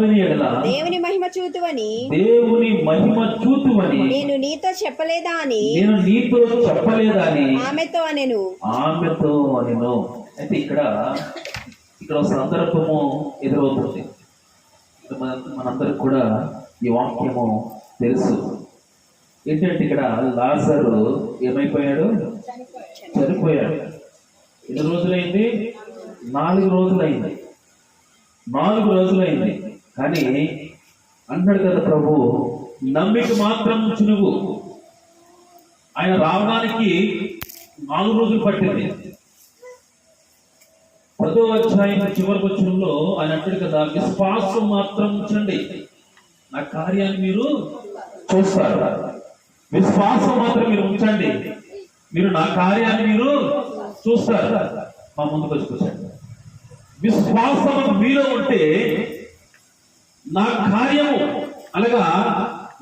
దేవుని మహిమ చూతువని. దేవుని మహిమ చూతువని. నేను నీతో చెప్పలేదా అని. నేను నీతో చెప్పలేదా అని. ఆమెతో అనెను. ఆమెతో నేను అయితే ఇక్కడ ఇక్కడ సందర్భము ఎదురవుతుంది. మనందరికి కూడా ఈ వాక్యము తెలుసు. ఏంటంటే ఇక్కడ లాజరు ఏమైపోయాడు? చనిపోయాడు. ఎన్ని రోజులైంది? నాలుగు రోజులైంది. నాలుగు రోజులైంది. కానీ అన్నాడు కదా ప్రభు నమ్మిక మాత్రం చునుగు ఆయన రావడానికి నాలుగు రోజులు పట్టింది. పదో అధ్యాయం చివరి వచ్చంలో ఆయన అంటాడు కదా విశ్వాసం మాత్రం ఉంచండి. నా కార్యాన్ని మీరు చూస్తారు. విశ్వాసం మాత్రం మీరు ఉంచండి. మీరు నా కార్యాన్ని మీరు చూస్తారు. మా ముందుకు వచ్చి విశ్వాసం మీలో ఉంటే నా కార్యము అనగా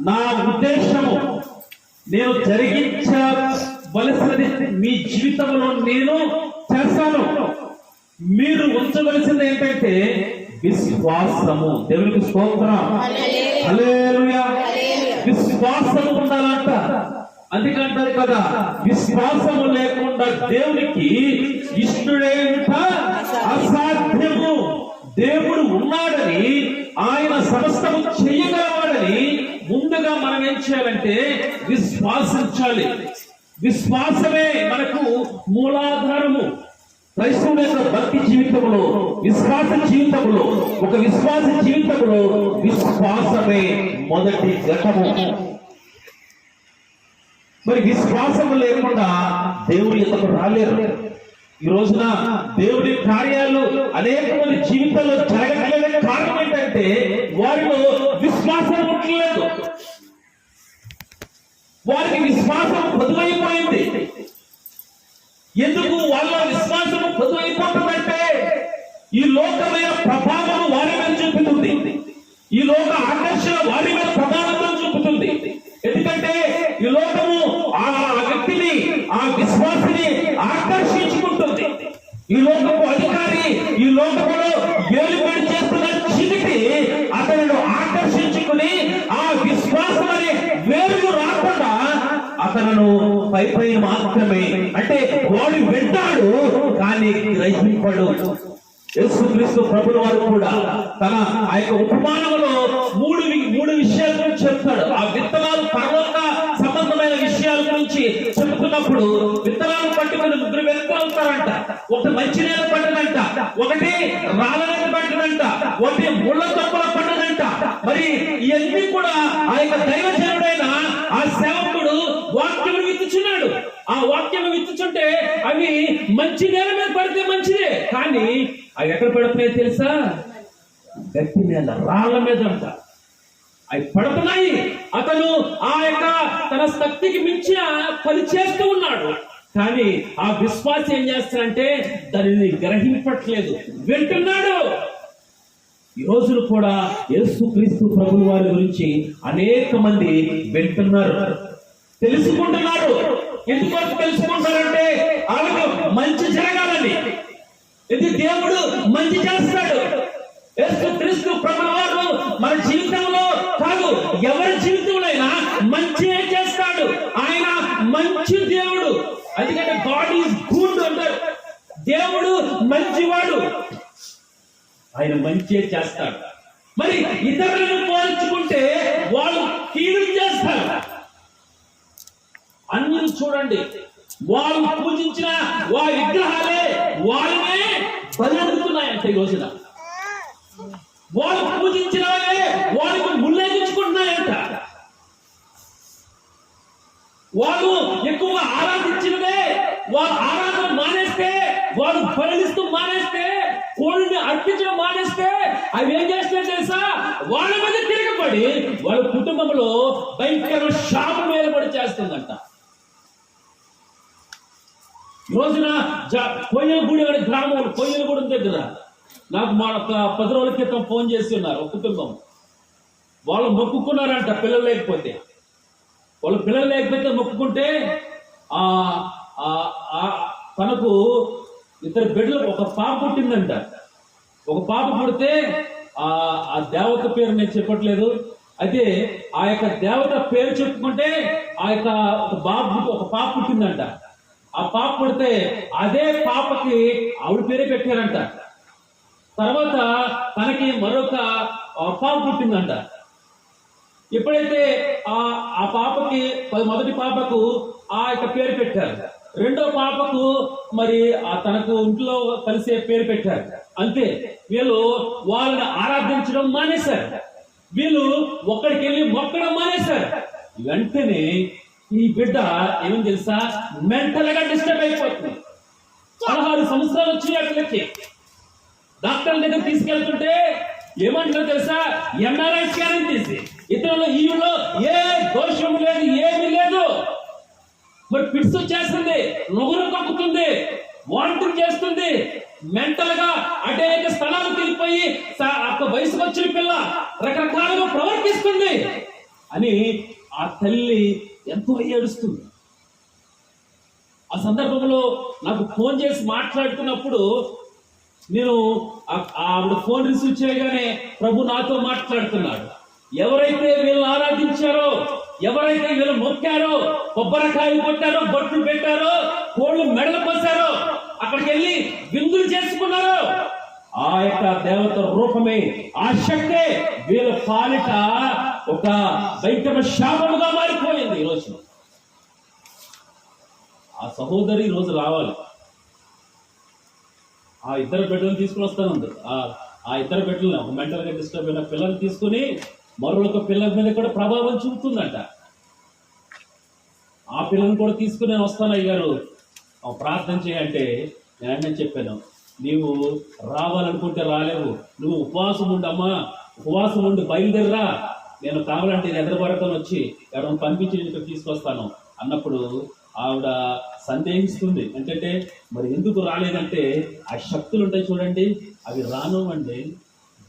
నా ఉద్దేశము నేను జరిగించవలసినది మీ జీవితంలో నేను చేస్తాను. మీరు ఉంచవలసింది ఏంటంటే విశ్వాసము. దేవునికి స్తోత్రం. విశ్వాసము ఉండాలంట. అందుకంటారు కదా విశ్వాసము లేకుండా దేవునికి ఇష్టడేంట అసాధ్యము. దేవుడు ఉన్నాడని ఆయన సమస్తము చేయగలవాడని ముందుగా మనం ఏం చేయాలంటే విశ్వాసించాలి. విశ్వాసమే మనకు మూలాధారము. క్రైస్తవుల యొక్క భక్తి జీవితంలో విశ్వాస జీవితంలో ఒక విశ్వాస జీవితంలో విశ్వాసమే మొదటి ఘటము. మరి విశ్వాసం లేకుండా దేవుని ఎంతకు రాలేరు. ఈ రోజున దేవుడి కార్యాలు అనేక మంది జీవితంలో జరగట్లేదని కారణం ఏంటంటే వారిలో విశ్వాసం ఉండలేదు. వారికి విశ్వాసం పొదువైపోయింది ఎందుకు వాళ్ళ విశ్వాసం పొదువైపోతుందంటే ఈ లోకమైన ప్రభావం వారి మీద చూపుతుంది. ఈ లోక ఆకర్షణ వారి మీద ప్రభావం చూపుతుంది ఎందుకంటే ఈ లోకము ఆ వ్యక్తిని ఆ విశ్వాసిని ఆకర్షించుకుంటుంది ఈ లోకపు అధికారి ఈ లోకములో ఏలుబడి చేస్తున్న చిలిపి అతను ఆకర్షించుకుని ఆ విశ్వాసం అనే వేరును రాకుండా అతను పై పైన మాత్రమే. అంటే వాడు వింటాడు కానీ గ్రహింపడు. యేసుక్రీస్తు ప్రభుల వారు కూడా తన ఆ యొక్క ఉపమానంలో మూడు మూడు విషయాల గురించి చెప్తాడు. ఆ విత్తనాలు పర్వత సంబంధమైన విషయాల గురించి చెప్తున్నప్పుడు విత్తనాలు పట్టుకుని ముగ్గురు వ్యక్తులు అవుతారంట ఒకటి మంచి నేల పట్టదంట ఒకటి రాళ్ళ నేల పట్టదంట ఒకటి ముళ్ళ తొక్కల పట్టదంట మరి ఇవన్నీ కూడా ఆ యొక్క దైవజనుడైన ఆ సేవకుడు వాక్యం విత్తుచున్నాడు. ఆ వాక్యం విత్తుచుంటే అవి మంచి నేల మీద పడితే మంచిదే. కానీ అవి ఎక్కడ పడుతున్నాయి తెలుసా? గట్టి నేల రాళ్ళ మీద అంట. అవి పడుతున్నాయి. అతను ఆ యొక్క తన శక్తికి మించిన పని చేస్తూ ఉన్నాడు. కానీ ఆ విశ్వాసం ఏం చేస్తాడంటే దానిని గ్రహించట్లేదు వింటున్నాడు. ఈ రోజులు కూడా యేసుక్రీస్తు ప్రభుల వారి గురించి అనేక మంది వింటున్నారు. తెలుసుకుంటున్నారు. ఎందుకు తెలుసుకుంటారంటే వాళ్ళకు మంచి జరగాలని. ఇది దేవుడు మంచి చేస్తాడు. యేసుక్రీస్తు ప్రభుల వారు మన జీవితంలో కాదు ఎవరి జీవితంలో అయినా మంచి చేస్తాడు. ఆయన మంచి దేవుడు. ఎందుకంటే గాడ్ ఈజ్ గుడ్ అంటారు. దేవుడు మంచివాడు. ఆయన మంచి చేస్తాడు. మరి ఇతరులను పోల్చుకుంటే వాళ్ళు కీడు చేస్తారు. అన్ని చూడండి వాళ్ళు పూజించిన వారి విగ్రహాలే వాళ్ళనే బలడుతున్నాయంట ఈ రోజున వాళ్ళు పూజించిన వాళ్ళే వాళ్ళకు ముళ్ళేగించుకుంటున్నాయంట వాళ్ళు ఎక్కువ ఆరాధించినవే వాళ్ళు ఆరాధన మానేస్తే వాళ్ళు బలిస్తూ మానేస్తే కోడిని అర్పించడం మానేస్తే అవి ఏం చేస్తున్నాయి తెలుసా వాళ్ళ మీద తిరగబడి వాళ్ళ కుటుంబంలో భయంకర శాపం ఏర్పడి చేస్తుందంట. రోజున జ- కొయ్యలగూడి అనే గ్రామం కొయ్యలగూడెం దగ్గర. నాకు మా ఒక పది రోజుల క్రితం ఫోన్ చేసి ఉన్నారు ఒక కుటుంబం. వాళ్ళు మొక్కుకున్నారంట పిల్లలు లేకపోతే. వాళ్ళు పిల్లలు లేకపోతే మొక్కుకుంటే ఆ తనకు ఇద్దరు బిడ్డలు ఒక పాప పుట్టిందంట. ఒక పాప పుడితే ఆ ఆ దేవత పేరు నేను చెప్పట్లేదు. అయితే ఆ యొక్క దేవత పేరు చెప్పుకుంటే ఆ యొక్క ఒక బాబు ఒక పాప పుట్టిందంట. ఆ పాప పుడితే అదే పాపకి ఆవిడ పేరే పెట్టారంట. తర్వాత తనకి మరొక పాప పుట్టిందంట. ఎప్పుడైతే ఆ ఆ పాపకి మొదటి పాపకు ఆ యొక్క పేరు పెట్టారు రెండో పాపకు మరి ఆ తనకు ఇంట్లో కలిసే పేరు పెట్టారు. అంతే వీళ్ళు వాళ్ళని ఆరాధించడం మానేశారు. వీళ్ళు ఒక్కడికి వెళ్ళి మొక్కడం మానేశారు. వెంటనే ఈ బిడ్డ ఏమని తెలుసా? మెంటల్గా డిస్టర్బ్ అయిపోతుంది. పదహారు సంవత్సరాలు వచ్చి అట్లకి డాక్టర్ దగ్గర తీసుకెళ్తుంటే ఏమంటారు తెలుసా? ఎంఆర్ఐ స్కానింగ్ తీసి. ఇతరులు ఈవిలో ఏ దోషం లేదు ఏమీ లేదు. మరి పిట్స్ వచ్చేస్తుంది నుగురు కక్కుతుంది వాంటింగ్ చేస్తుంది. మెంటల్గా అనేక స్థలాలు వెళ్ళిపోయి స- వయసుకు వచ్చిన పిల్ల రకరకాల ప్రవర్తిస్తుంది అని ఆ తల్లి ఎంతో ఏడుస్తుంది. ఆ సందర్భంలో నాకు ఫోన్ చేసి మాట్లాడుతున్నప్పుడు నేను ఆవిడ ఫోన్ రిసీవ్ చేయగానే ప్రభు నాతో మాట్లాడుతున్నాడు. ఎవరైతే వీళ్ళు ఆరాధించారో ఎవరైతే వీళ్ళు మొక్కారో కొబ్బరికాయలు కొట్టారో బొట్లు పెట్టారో కోళ్ళు మెడలు పోసారో అక్కడికి వెళ్ళి విందులు చేసుకున్నారో ఆ యొక్క దేవత రూపమే ఆ శక్తే వీళ్ళ పాలిట ఒక దైత్యమ శాపముగా మారిపోయింది ఈ రోజు ఆ సహోదరి ఈ రోజు రావాలి. ఆ ఇద్దరు బిడ్డలు తీసుకుని వస్తాను ఆ ఆ ఇద్దరు బిడ్డలు ఒక మెంటల్గా డిస్టర్బ్ అయిన పిల్లల్ని తీసుకుని మరొక పిల్లల మీద కూడా ప్రభావం చూపుతుందంట. ఆ పిల్లని కూడా తీసుకుని నేను వస్తాను అయ్యారు ప్రార్థన చేయంటే నేను అన్నీ చెప్పాను. నీవు రావాలనుకుంటే రాలేవు. నువ్వు ఉపవాసం ఉండమ్మా. ఉపవాసం ఉండి బయలుదేరరా. నేను కావాలంటే ఎదరబడతాను వచ్చి ఎవరైనా పంపించి నేను తీసుకొస్తాను. అన్నప్పుడు ఆవిడ సందేహిస్తుంది. ఏంటంటే మరి ఎందుకు రాలేదంటే ఆ శక్తులు ఉంటాయి చూడండి. అవి రానివ్వండి.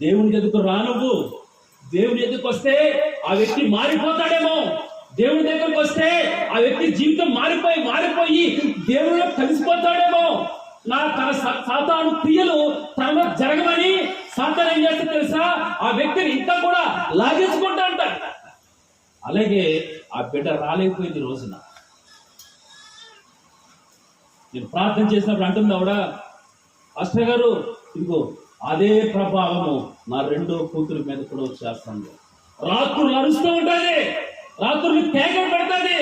దేవుని దగ్గరకు రానువ్వు. దేవుని దగ్గరకు వస్తే ఆ వ్యక్తి మారిపోతాడేమో. దేవుని దగ్గరకు వస్తే ఆ వ్యక్తి జీవితం మారిపోయి మారిపోయి దేవుడిలో కలిసిపోతాడు. నా తన సాతాను క్రియలు తనలో జరగమని సాతాను ఏం చేస్తే తెలుసా? ఆ వ్యక్తిని ఇంకా కూడా లాగేసుకుంటా అంటాడు. అలాగే ఆ బిడ్డ రాలేకపోయింది రోజున. నేను ప్రార్థన చేసినప్పుడు అంటుంది ఆవిడ? అష్ట గారు ఇదిగో అదే ప్రభావము నా రెండో కూతురు మీద కూడా వచ్చేస్తుంది. రాత్రులు అరుస్తూ ఉంటుంది. రాత్రులు కేకలు పెడతాది.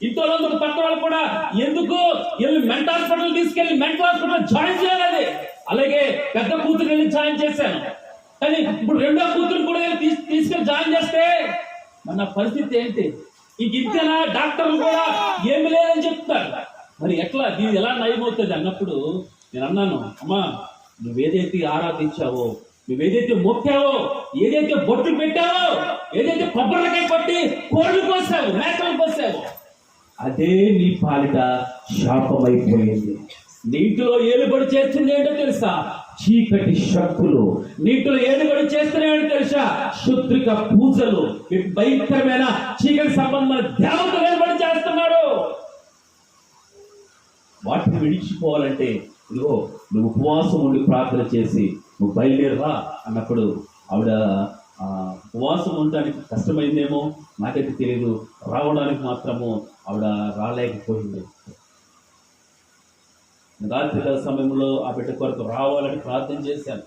ఇంట్లో వాళ్ళందరూ పక్కన వాళ్ళు కూడా ఎందుకు వెళ్ళి మెంటల్ హాస్పిటల్ తీసుకెళ్ళి మెంటల్ హాస్పిటల్ జాయిన్ చేయాలి అలాగే పెద్ద కూతురు వెళ్ళి జాయిన్ చేశాను. కానీ ఇప్పుడు రెండో కూతురు కూడా వెళ్ళి తీసుకెళ్ళి జాయిన్ చేస్తే మన పరిస్థితి ఏంటి? ఇంక ఇంతేనా? డాక్టర్లు కూడా ఏమి లేదని చెప్తారు. మరి ఎట్లా? దీని ఎలా నయమవుతుంది అన్నప్పుడు నేను అన్నాను అమ్మా నువ్వేదైతే ఆరాధించావో నువ్వేదైతే మొక్కావో ఏదైతే బొట్టు పెట్టావో ఏదైతే కొబ్బరికాయ పట్టి కోళ్ళు కోసావు మేకలు కోసావు అదే నీ పాలిట శాపమైపోయింది. నీటిలో ఏలుబడి చేస్తుంది ఏంటో తెలుసా? చీకటి శక్తులు. నీటిలో ఏలుబడి చేస్తున్నాయని తెలుసా? శుద్రిక పూజలు. ఈ భయంకరమైన చీకటి సంబంధమైన దేవతలు ఏలుబడి చేస్తున్నాడు. వాటిని విడిచిపోవాలంటే ఇదిగో నువ్వు ఉపవాసం ఉండి ప్రార్థన చేసి నువ్వు బయలుదేరరా అన్నప్పుడు ఆవిడ ఉపవాసం ఉండడానికి కష్టమైందేమో నాకైతే తెలియదు రావడానికి మాత్రము ఆవిడ రాలేకపోయింది. రాత్రికాల సమయంలో ఆ బిడ్డ కొరకు రావాలని ప్రార్థన చేశాను.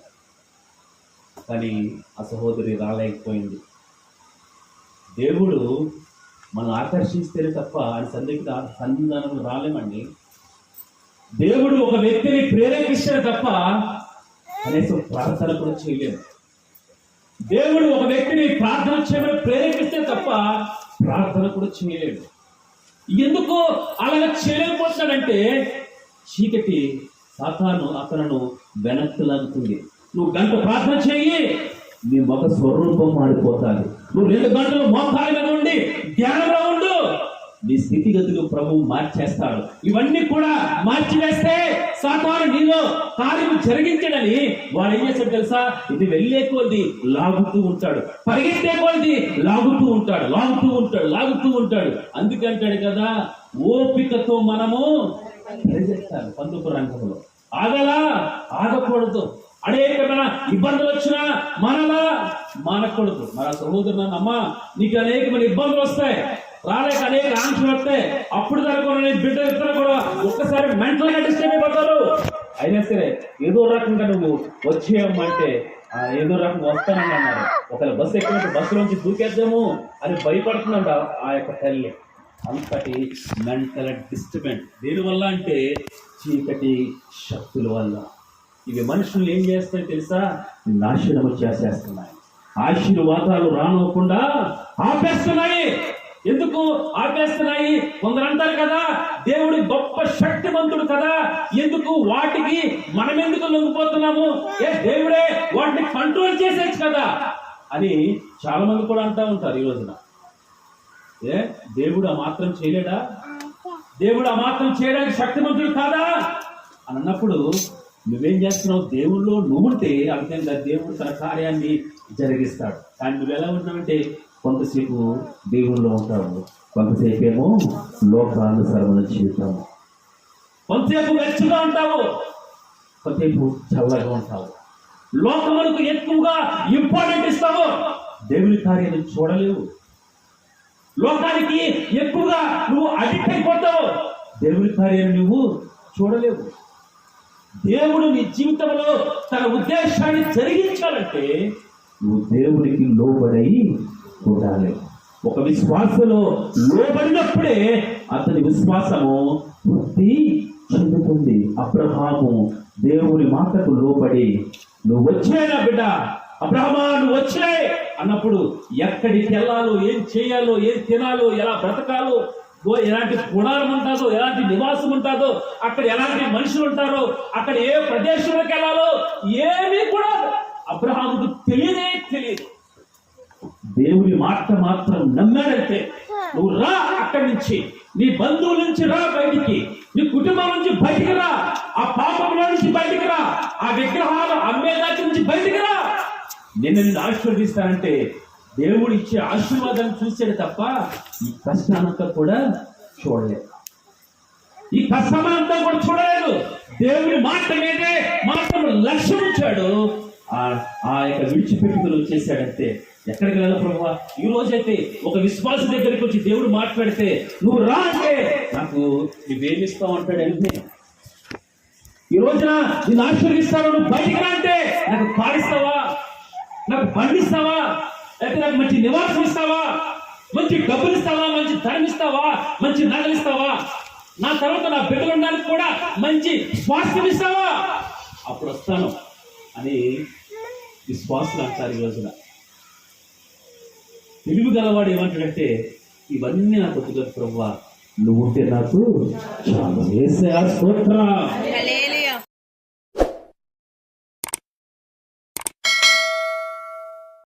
కానీ ఆ సహోదరి రాలేకపోయింది. దేవుడు మనం ఆకర్షిస్తేనే తప్ప ఆయన సన్నిధికి సన్నిధానం రాలేమండి. దేవుడు ఒక వ్యక్తిని ప్రేరేపిస్తే తప్ప కనీసం ప్రార్థన కూడా చేయలేము దేవుడు ఒక వ్యక్తిని ప్రార్థన చేయమని ప్రేరేపిస్తే తప్ప ప్రార్థన కూడా చేయలేడు. ఎందుకు అలాగ చేయలేకపోతున్నాడంటే చీకటి సాతాను అతను వెనక్కి లాగుతుంది. నువ్వు గంట ప్రార్థన చేయి నీ మొగ స్వరూపం మారిపోతాది. నువ్వు రెండు గంటలు మోకాల మీద ఉండి ధ్యానంలో స్థితిగతులు ప్రభు మార్చేస్తాడు. ఇవన్నీ కూడా మార్చివేస్తే సాతాను నీలో కార్యము జరిగించడని వాడు ఏం చేస్తాడు తెలుసా? ఇది వెళ్ళే కొద్ది లాగుతూ ఉంటాడు. పరిగెత్తే కొద్ది లాగుతూ ఉంటాడు. లాగుతూ ఉంటాడు. లాగుతూ ఉంటాడు. అందుకంటాడు కదా ఓపికతో మనము పరిగెత్తాలి పందుకు రంగంలో. ఆగలా? ఆగకూడదు. అనేకమైన ఇబ్బందులు వచ్చినా మనలా? మానకూడదు. మన సహోదరు అమ్మ నీకు అనేకమైన ఇబ్బందులు వస్తాయి. రాలేక అనేక ఆంక్షలు వస్తాయి అప్పుడు దాకా బిడ్డ ఇద్దరు కూడా ఒక్కసారి మెంటల్గా డిస్టర్బ్ అయిపోతారు. అయినా సరే ఏదో రకంగా నువ్వు వచ్చేయమంటే ఆ ఏదో రకం వస్తానని అన్నారు. ఒకవేళ బస్సు ఎక్కినట్టు బస్సు నుంచి దూకేద్దాము అని భయపడుతుందంట ఆ యొక్క తల్లి. అంతటి మెంటల్ డిస్టర్బెంట్ దేనివల్ల అంటే చీకటి శక్తుల వల్ల. ఇవి మనుషుల్ని ఏం చేస్తాయి తెలుసా? నాశనము చేసేస్తున్నాయి. ఆశీర్వాదాలు రానివ్వకుండా ఆపేస్తున్నాయి. ఎందుకు ఆపేస్తున్నాయి? కొందరు అంటారు కదా దేవుడి గొప్ప శక్తివంతుడు కదా. ఎందుకు వాటికి మనం ఎందుకు లొంగిపోతున్నాము? ఏ దేవుడే వాటిని కంట్రోల్ చేసేచ్చు కదా అని చాలా మంది కూడా అంటా ఉంటారు ఈ రోజున. ఏ? దేవుడు ఆ మాత్రం చేయలేడా? దేవుడు ఆ మాత్రం చేయడానికి శక్తివంతుడు కాదా? అని అన్నప్పుడు నువ్వేం చేస్తున్నావు? దేవుళ్ళు నువ్వు ఉంటే దేవుడు తన కార్యాన్ని జరిగిస్తాడు. కానీ నువ్వు ఎలా ఉన్నావంటే కొంతసేపు దేవుళ్ళో ఉంటావు కొంతసేపు ఏమో లోకానుసరమైన జీవితం కొంతసేపు వెచ్చగా ఉంటావు. కొంతసేపు చల్లగా ఉంటావు లోకములకు ఎక్కువగా ఇంపార్టెంట్ ఇస్తావు. దేవుని కార్యాన్ని చూడలేవు. లోకానికి ఎక్కువగా నువ్వు అడిక్ట్ అయిపోతావు. దేవుని కార్యాన్ని నువ్వు చూడలేవు. దేవుడు నీ జీవితంలో తన ఉద్దేశాన్ని జరిగించాలంటే నువ్వు దేవునికి లోబడై ఉండాలి ఒక విశ్వాసలో లోబడినప్పుడే అతని విశ్వాసము వృద్ధి చెందుతుంది. అబ్రహాము దేవుని మాటకు లోబడి నువ్వు వచ్చేనా బిడ్డ అబ్రహమా నువ్వు వచ్చే! అన్నప్పుడు ఎక్కడికి వెళ్ళాలో ఏం చేయాలో ఏం తినాలో ఎలా బ్రతకాలో ఓ ఎలాంటి గుణాలు ఉంటుందో ఎలాంటి నివాసం ఉంటుందో అక్కడ ఎలాంటి మనుషులు ఉంటారో అక్కడ ఏ ప్రదేశంలోకి వెళ్ళాలో ఏమీ కూడా అబ్రహాముకు తెలియదే తెలియదు. దేవుని మాట మాత్రం నమ్మాడంటే నువ్వు రా అక్కడి నుంచి. నీ బంధువుల నుంచి రా బయటికి. నీ కుటుంబం నుంచి బయటికి రా. ఆ పాపంలో నుంచి బయటికి రా. ఆ విగ్రహాలు అమ్మేదాటి నుంచి బయటికి రా. నేను నిన్ను ఆశీర్వదిస్తానంటే దేవుడు ఇచ్చే ఆశీర్వాదాన్ని చూసాడు తప్ప ఈ కష్టానంతా కూడా చూడలేదు. ఈ కష్టమంతా కూడా చూడలేదు. దేవుని మాట మీదే మాత్రం లక్ష్యం ఉంచాడు. ఆ ఆ యొక్క విడిచిపెట్టుకుని వచ్చేసాడంతే ఎక్కడికి వెళ్ళాలి ప్రభు ఈ రోజైతే ఒక విశ్వాస దగ్గరికి వచ్చి దేవుడు మాట్లాడితే నువ్వు రా అంటే నాకు నువ్వేమిస్తావు అంటాడు వెంటనే. ఈ రోజున నేను ఆశీర్వదిస్తాను నువ్వు బయటికి రా అంటే నాకు పాడిస్తావా నాకు పండిస్తావా లేకపోతే నాకు మంచి నివాసం ఇస్తావా? మంచి డబ్బులు ఇస్తావా? మంచి ధనం ఇస్తావా? మంచి నగలు ఇస్తావా? నా తర్వాత నా బిడ్డలు ఉండడానికి కూడా మంచి స్వాస్థ్యం ఇస్తావా? అప్పుడు వస్తాను. అని విశ్వాసులు అంటారు ఈ రోజున. తెలివి గలవాడు ఏమంటాడంటే ఇవన్నీ నాకు వద్దు కదా ప్రభు నువ్వు ఉంటే నాకు చాలా. యేసయ్యా స్తోత్రం.